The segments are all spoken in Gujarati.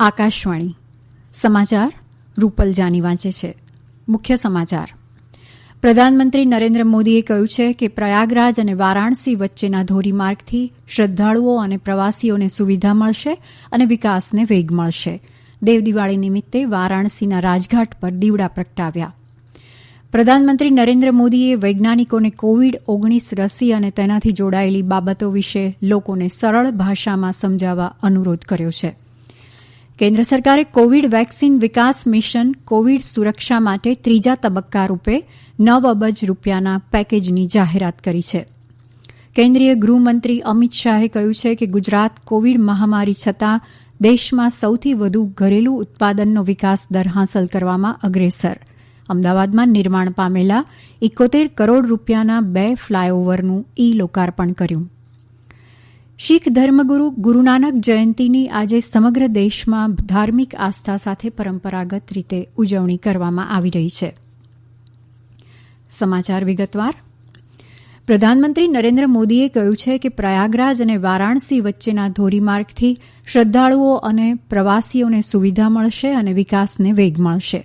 આકાશવાણી. સમાચાર રૂપલ જાની વાંચે છે. મુખ્ય સમાચાર. પ્રધાનમંત્રી નરેન્દ્ર મોદીએ કહ્યું છે કે પ્રયાગરાજ અને વારાણસી વચ્ચેના ધોરીમાર્ગથી શ્રદ્ધાળુઓ અને પ્રવાસીઓને સુવિધા મળશે અને વિકાસને વેગ મળશે. દેવ દિવાળી નિમિત્તે વારાણસીના રાજઘાટ પર દીવડા પ્રગટાવ્યા. પ્રધાનમંત્રી નરેન્દ્ર મોદીએ વૈજ્ઞાનિકોને કોવિડ ઓગણીસ રસી અને તેનાથી જોડાયેલી બાબતો વિશે લોકોને સરળ ભાષામાં સમજાવવા અનુરોધ કર્યો છે. કેન્દ્ર સરકારે કોવિડ વેક્સિન વિકાસ મિશન, કોવિડ સુરક્ષા માટે ત્રીજા તબક્કા રૂપે નવ અબજ રૂપિયાના પેકેજની જાહેરાત કરી છે. કેન્દ્રીય ગૃહમંત્રી અમિત શાહે કહ્યું છે કે ગુજરાત કોવિડ મહામારી છતાં દેશમાં સૌથી વધુ ઘરેલું ઉત્પાદનનો વિકાસ દર હાંસલ કરવામાં અગ્રેસર. અમદાવાદમાં નિર્માણ પામેલા એકોતેર કરોડ રૂપિયાના બે ફ્લાયઓવરનું ઈ લોકાર્પણ કર્યું. શીખ ધર્મગુરુ ગુરુનાનક જયંતીની આજે સમગ્ર દેશમાં ધાર્મિક આસ્થા સાથે પરંપરાગત રીતે ઉજવણી કરવામાં આવી રહી છે. સમાચાર વિગતવાર. પ્રધાનમંત્રી નરેન્દ્ર મોદીએ કહ્યું છે કે પ્રયાગરાજ અને વારાણસી વચ્ચેના ધોરીમાર્ગથી શ્રદ્ધાળુઓ અને પ્રવાસીઓને સુવિધા મળશે અને વિકાસને વેગ મળશે.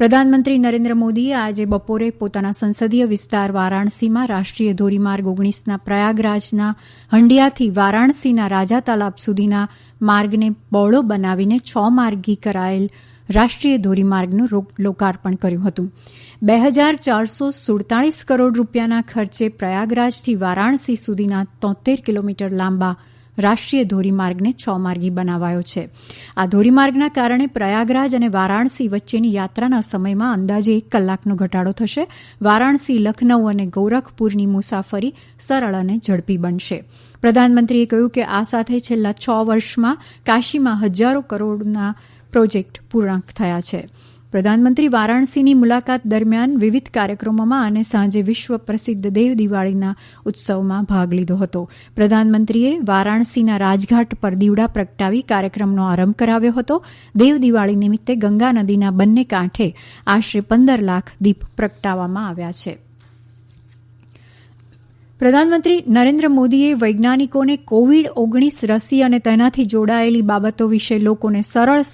પ્રધાનમંત્રી નરેન્દ્ર મોદીએ આજે બપોરે પોતાના સંસદીય વિસ્તાર વારાણસીમાં રાષ્ટ્રીય ધોરીમાર્ગ ઓગણીસના પ્રયાગરાજના હંડિયાથી વારાણસીના રાજા તાલાબ સુધીના માર્ગને બહોળો બનાવીને છ માર્ગી કરાયેલ રાષ્ટ્રીય ધોરીમાર્ગનું લોકાર્પણ કર્યું હતું. બે હજાર ચારસો સુડતાળીસ કરોડ રૂપિયાના ખર્ચે પ્રયાગરાજથી વારાણસી સુધીના તોતેર કિલોમીટર લાંબા રાષ્ટ્રીય ધોરીમાર્ગને છ માર્ગી બનાવાયો છે. આ ધોરીમાર્ગના કારણે પ્રયાગરાજ અને વારાણસી વચ્ચેની યાત્રાના સમયમાં અંદાજે એક કલાકનો ઘટાડો થશે. વારાણસી લખનઉ અને ગોરખપુરની મુસાફરી સરળ અને ઝડપી બનશે. પ્રધાનમંત્રીએ કહ્યું કે આ સાથે છેલ્લા છ વર્ષમાં કાશીમાં હજારો કરોડના પ્રોજેક્ટ પૂર્ણ થયા છે. પ્રધાનમંત્રી વારાણસીની મુલાકાત દરમિયાન વિવિધ કાર્યક્રમોમાં અને સાંજે વિશ્વ પ્રસિદ્ધ દેવ દિવાળીના ઉત્સવમાં ભાગ લીધો હતો. પ્રધાનમંત્રીએ વારાણસીના રાજઘાટ પર દીવડા પ્રગટાવી કાર્યક્રમનો આરંભ કરાવ્યો હતો. દેવ દિવાળી નિમિત્તે ગંગા નદીના બંને કાંઠે આશરે પંદર લાખ દીપ પ્રગટાવવામાં આવ્યા છે. પ્રધાનમંત્રી નરેન્દ્ર મોદીએ વૈજ્ઞાનિકોને કોવિડ ઓગણીસ રસી અને તેનાથી જોડાયેલી બાબતો વિશે લોકોને સરળ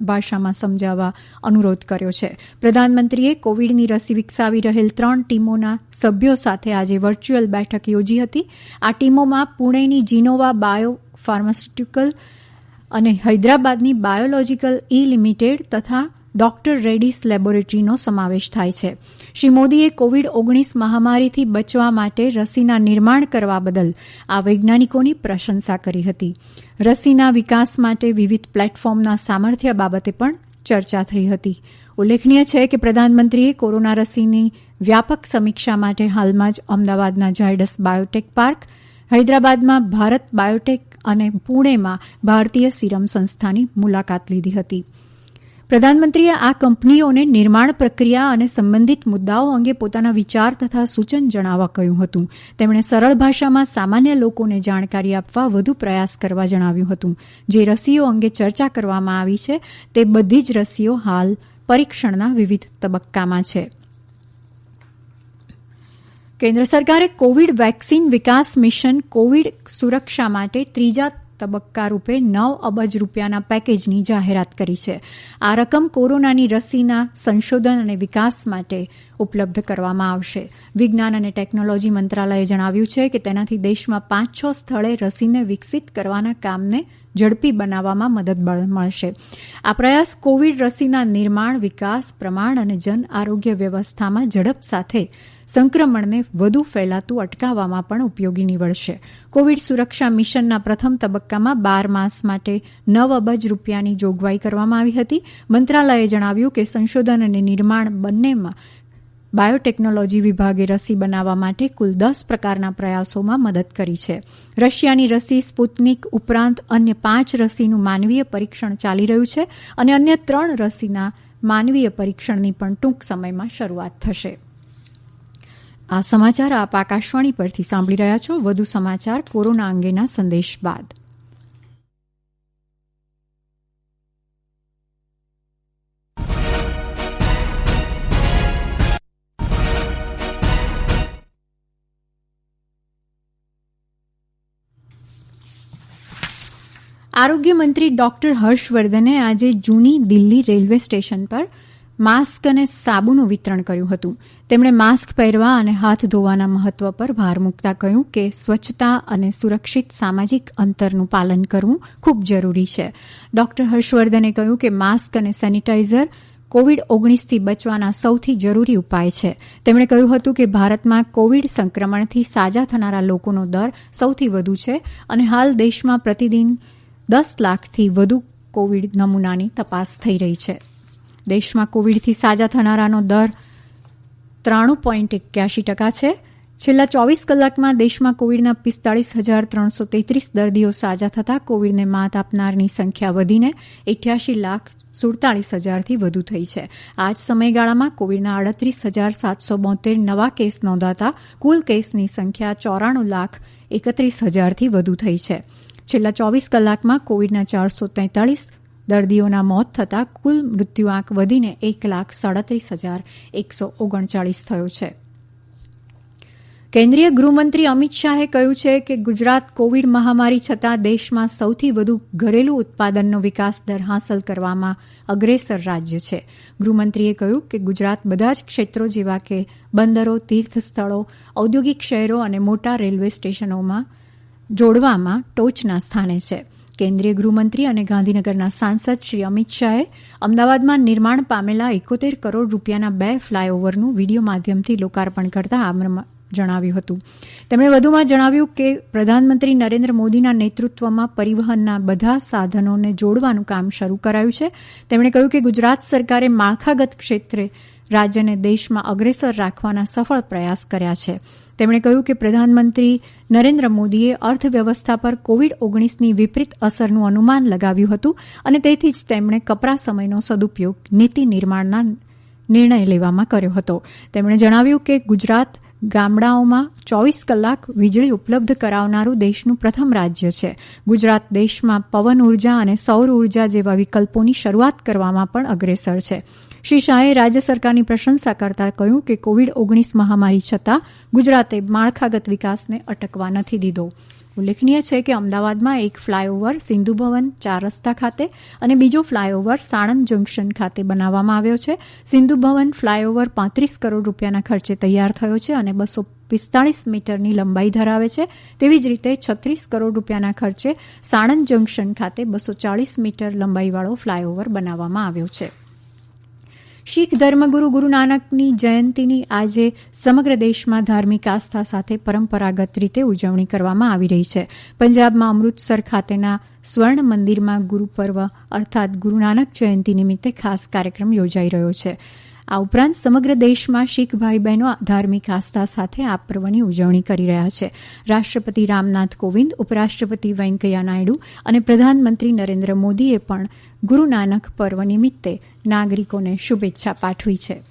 ભાષામાં સમજાવવા અનુરોધ કર્યો છે. પ્રધાનમંત્રીએ કોવિડની રસી વિકસાવી રહેલ ત્રણ ટીમોના સભ્યો સાથે આજે વર્ચ્યુઅલ બેઠક યોજી હતી. આ ટીમોમાં પુણેની જીનોવા બાયો ફાર્માસ્યુટિકલ અને હૈદરાબાદની બાયોલોજીકલ ઈ લિમિટેડ તથા ડોક્ટર રેડીસ લેબોરેટરીનો સમાવેશ થાય છે. શ્રી મોદીએ કોવિડ ઓગણીસ મહામારીથી બચવા માટે રસીના નિર્માણ કરવા બદલ આ વૈજ્ઞાનિકોની પ્રશંસા કરી હતી. રસીના વિકાસ માટે વિવિધ પ્લેટફોર્મના સામર્થ્ય બાબતે પણ ચર્ચા થઈ હતી. ઉલ્લેખનીય છે કે પ્રધાનમંત્રીએ કોરોના રસીની વ્યાપક સમીક્ષા માટે હાલમાં જ અમદાવાદના ઝાયડસ બાયોટેક પાર્ક, હૈદરાબાદમાં ભારત બાયોટેક અને પુણેમાં ભારતીય સિરમ સંસ્થાની મુલાકાત લીધી હતી. પ્રધાનમંત્રીએ આ કંપનીઓને નિર્માણ પ્રક્રિયા અને સંબંધિત મુદ્દાઓ અંગે પોતાના વિચાર તથા સૂચન જણાવવા કહ્યું હતું. તેમણે સરળ ભાષામાં સામાન્ય લોકોને જાણકારી આપવા વધુ પ્રયાસ કરવા જણાવ્યું હતું. જે રસીઓ અંગે ચર્ચા કરવામાં આવી છે, તે બધી જ રસીઓ હાલ પરીક્ષણના વિવિધ તબક્કામાં છે. કેન્દ્ર સરકારે કોવિડ વેક્સિન વિકાસ મિશન કોવિડ સુરક્ષા માટે ત્રીજા તબક્કા રૂપે નવ અબજ રૂપિયાના પેકેજની જાહેરાત કરી છે. આ રકમ કોરોનાની રસીના સંશોધન અને વિકાસ માટે ઉપલબ્ધ કરવામાં આવશે. વિજ્ઞાન અને ટેકનોલોજી મંત્રાલયે જણાવ્યું છે કે તેનાથી દેશમાં પાંચ છ સ્થળે રસીને વિકસિત કરવાના કામને ઝડપી બનાવવામાં મદદ મળશે. આ પ્રયાસ કોવિડ રસીના નિર્માણ, વિકાસ, પ્રમાણ અને જન આરોગ્ય વ્યવસ્થામાં ઝડપ સાથે સંક્રમણને વધુ ફેલાતું અટકાવવામાં પણ ઉપયોગી નીવડશે. કોવિડ સુરક્ષા મિશનના પ્રથમ તબક્કામાં બાર માસ માટે નવ અબજ રૂપિયાની જોગવાઈ કરવામાં આવી હતી. મંત્રાલયે જણાવ્યું કે સંશોધન અને નિર્માણ બંનેમાં બાયોટેકનોલોજી વિભાગે રસી બનાવવા માટે કુલ દસ પ્રકારના પ્રયાસોમાં મદદ કરી છે. રશિયાની રસી સ્પુતનિક ઉપરાંત અન્ય પાંચ રસીનું માનવીય પરીક્ષણ ચાલી રહ્યું છે અને અન્ય ત્રણ રસીના માનવીય પરીક્ષણની પણ ટૂંક સમયમાં શરૂઆત થશે. આ સમાચાર આપ આકાશવાણી પરથી સાંભળી રહ્યા છો. વધુ સમાચાર કોરોના અંગેના સંદેશ બાદ. આરોગ્ય મંત્રી ડોક્ટર હર્ષવર્ધને આજે જૂની દિલ્હી રેલવે સ્ટેશન પર માસ્ક અને સાબુનું વિતરણ કર્યું હતું. તેમણે માસ્ક પહેરવા અને હાથ ધોવાના મહત્વ પર ભાર મૂકતા કહ્યું કે સ્વચ્છતા અને સુરક્ષિત સામાજિક અંતરનું પાલન કરવું ખૂબ જરૂરી છે. ડોક્ટર હર્ષવર્ધને કહ્યું કે માસ્ક અને સેનિટાઇઝર કોવિડ ઓગણીસથી બચવાના સૌથી જરૂરી ઉપાય છે. તેમણે કહ્યું હતું કે ભારતમાં કોવિડ સંક્રમણથી સાજા થનારા લોકોનો દર સૌથી વધુ છે અને હાલ દેશમાં પ્રતિદિન દસ લાખથી વધુ કોવિડ નમૂનાની તપાસ થઈ રહી છે. દેશમાં કોવિડથી સાજા થનારાનો દર ત્રાણું પોઈન્ટ એક્યાસી ટકા છે. છેલ્લા ચોવીસ કલાકમાં દેશમાં કોવિડના પિસ્તાળીસ હજાર ત્રણસો તેત્રીસ દર્દીઓ સાજા થતાં કોવિડને માત આપનારની સંખ્યા વધીને એઠ્યાસી લાખ સુડતાલીસ હજારથી વધુ થઈ છે. આ જ સમયગાળામાં કોવિડના આડત્રીસ હજાર સાતસો બોતેર નવા કેસ નોંધાતા કુલ કેસની સંખ્યા ચોરાણું લાખ એકત્રીસ હજારથી વધુ થઈ છે. છેલ્લા ચોવીસ કલાકમાં કોવિડના ચારસો તેતાળીસ દર્દીઓના મોત થતાં કુલ મૃત્યુઆંક વધીને એક લાખ સાડત્રીસ હજાર એકસો ઓગણચાળીસ થયો છે. કેન્દ્રીય ગૃહમંત્રી અમિત શાહે કહ્યું છે કે ગુજરાત કોવિડ મહામારી છતાં દેશમાં સૌથી વધુ ઘરેલું ઉત્પાદનનો વિકાસ દર હાંસલ કરવામાં અગ્રેસર રાજ્ય છે. ગૃહમંત્રીએ કહ્યું કે ગુજરાત બધા જ ક્ષેત્રો જેવા કે બંદરો, તીર્થસ્થળો, ઔદ્યોગિક શહેરો અને મોટા રેલવે સ્ટેશનોમાં જોડવામાં ટોચના સ્થાને છે. કેન્દ્રીય ગૃહમંત્રી અને ગાંધીનગરના સાંસદ શ્રી અમિત શાહે અમદાવાદમાં નિર્માણ પામેલા એકોતેર કરોડ રૂપિયાના બે ફ્લાયઓવરનું વીડિયો માધ્યમથી લોકાર્પણ કરતા જણાવ્યું હતું. તેમણે વધુમાં જણાવ્યું કે પ્રધાનમંત્રી નરેન્દ્ર મોદીના નેતૃત્વમાં પરિવહનના બધા સાધનોને જોડવાનું કામ શરૂ કરાયું છે. તેમણે કહ્યું કે ગુજરાત સરકારે માળખાગત ક્ષેત્રે રાજ્યને દેશમાં અગ્રેસર રાખવાના સફળ પ્રયાસ કર્યા છે. તેમણે કહ્યું કે પ્રધાનમંત્રી નરેન્દ્ર મોદીએ અર્થવ્યવસ્થા પર કોવિડ ઓગણીસની વિપરીત અસરનું અનુમાન લગાવ્યું હતું અને તેથી જ તેમણે કપરા સમયનો સદુપયોગ નીતિ નિર્માણના નિર્ણય લેવામાં કર્યો હતો. તેમણે જણાવ્યું કે ગુજરાત ગામડાઓમાં ચોવીસ કલાક વીજળી ઉપલબ્ધ કરાવનારું દેશનું પ્રથમ રાજ્ય છે. ગુજરાત દેશમાં પવન ઊર્જા અને સૌર ઊર્જા જેવા વિકલ્પોની શરૂઆત કરવામાં પણ અગ્રેસર છે. શ્રી શાહે રાજ્ય સરકારની પ્રશંસા કરતાં કહ્યું કે કોવિડ ઓગણીસ મહામારી છતાં ગુજરાતે માળખાગત વિકાસને અટકવા નથી દીધો. ઉલ્લેખનીય છે કે અમદાવાદમાં એક ફ્લાયઓવર સિંધુ ભવન ચાર રસ્તા ખાતે અને બીજો ફ્લાયઓવર સાણંદ જંકશન ખાતે બનાવવામાં આવ્યો છે. સિંધુ ભવન ફ્લાયઓવર પાંત્રીસ કરોડ રૂપિયાના ખર્ચે તૈયાર થયો છે અને બસો પિસ્તાળીસ મીટરની લંબાઈ ધરાવે છે. તેવી જ રીતે છત્રીસ કરોડ રૂપિયાના ખર્ચે સાણંદ જંકશન ખાતે બસો ચાળીસ મીટર લંબાઈવાળો ફ્લાયઓવર બનાવવામાં આવ્યો છે. શીખ ધર્મગુરુ ગુરુ નાનકની જયંતીની આજે સમગ્ર દેશમાં ધાર્મિક આસ્થા સાથે પરંપરાગત રીતે ઉજવણી કરવામાં આવી રહી છે. પંજાબમાં અમૃતસર ખાતેના સ્વર્ણ મંદિરમાં ગુરુપર્વ અર્થાત ગુરુ નાનક જયંતી નિમિત્તે ખાસ કાર્યક્રમ યોજાઈ રહ્યો છે. આ ઉપરાંત સમગ્ર દેશમાં શીખ ભાઈ બહેનો ધાર્મિક આસ્થા સાથે આ પર્વની ઉજવણી કરી રહ્યા છે. રાષ્ટ્રપતિ રામનાથ કોવિંદ, ઉપરાષ્ટ્રપતિ વેંકૈયા નાયડુ અને પ્રધાનમંત્રી નરેન્દ્ર મોદીએ પણ ગુરુ નાનક પર્વ નિમિત્તે નાગરિકોને શુભેચ્છા પાઠવી છે.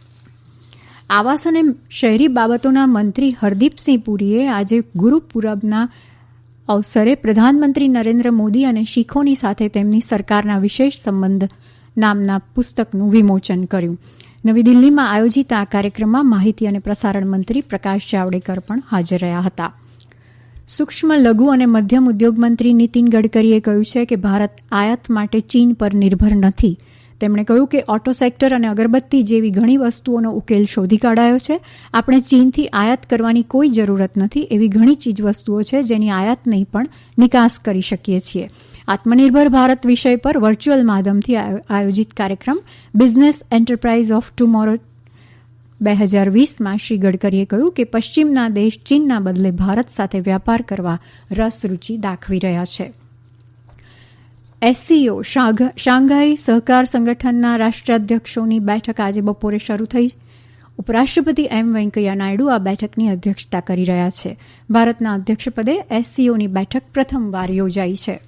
આવાસ અને શહેરી બાબતોના મંત્રી હરદીપસિંહ પુરીએ આજે ગુરુપુરબના અવસરે પ્રધાનમંત્રી નરેન્દ્ર મોદી અને શીખોની સાથે તેમની સરકારના વિશેષ સંબંધ નામના પુસ્તકનું વિમોચન કર્યું. નવી દિલ્હીમાં આયોજિત આ કાર્યક્રમમાં માહિતી અને પ્રસારણ મંત્રી પ્રકાશ જાવડેકર પણ હાજર રહ્યા હતા. સૂક્ષ્મ, લઘુ અને મધ્યમ ઉદ્યોગ મંત્રી નીતિન ગડકરીએ કહ્યું છે કે ભારત આયાત માટે ચીન પર નિર્ભર નથી. તેમણે કહ્યું કે ઓટો સેક્ટર અને અગરબત્તી જેવી ઘણી વસ્તુઓનો ઉકેલ શોધી કાઢાયો છે. આપણે ચીનથી આયાત કરવાની કોઈ જરૂરત નથી એવી ઘણી ચીજવસ્તુઓ છે જેની આયાત નહીં પણ નિકાસ કરી શકીએ છીએ. આત્મનિર્ભર ભારત વિષય પર વર્ચ્યુઅલ માધ્યમથી આયોજિત કાર્યક્રમ બિઝનેસ એન્ટરપ્રાઇઝ ઓફ ટુમોરો બે હજાર વીસમાં શ્રી ગડકરીએ કહ્યું કે પશ્ચિમના દેશ ચીનના બદલે ભારત સાથે વ્યાપાર કરવા રસ રૂચિ દાખવી રહ્યા છે. એસસીઓ શાંઘાઈ સહકાર સંગઠનના રાષ્ટ્રાધ્યક્ષોની બેઠક આજે બપોરે શરૂ થઈ. ઉપરાષ્ટ્રપતિ એમ વેંકૈયા નાયડુ આ બેઠકની અધ્યક્ષતા કરી રહ્યા છે. ભારતના અધ્યક્ષપદે એસસીઓની બેઠક પ્રથમવાર યોજાઈ છે.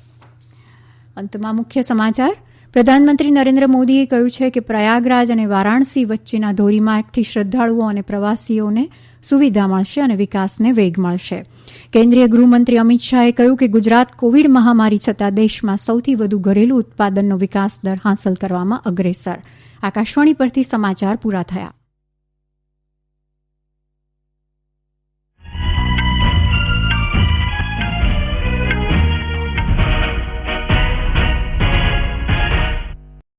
અંતમાં મુખ્ય સમાચાર. પ્રધાનમંત્રી નરેન્દ્ર મોદીએ કહ્યું છે કે પ્રયાગરાજ અને વારાણસી વચ્ચેના ધોરીમાર્ગથી શ્રદ્ધાળુઓ અને પ્રવાસીઓને સુવિધા મળશે અને વિકાસને વેગ મળશે. કેન્દ્રીય ગૃહમંત્રી અમિત શાહે કહ્યું કે ગુજરાત કોવિડ મહામારી છતાં દેશમાં સૌથી વધુ ઘરેલુ ઉત્પાદનનો વિકાસ દર હાંસલ કરવામાં અગ્રેસર. આકાશવાણી પરથી સમાચાર પૂરા થયા.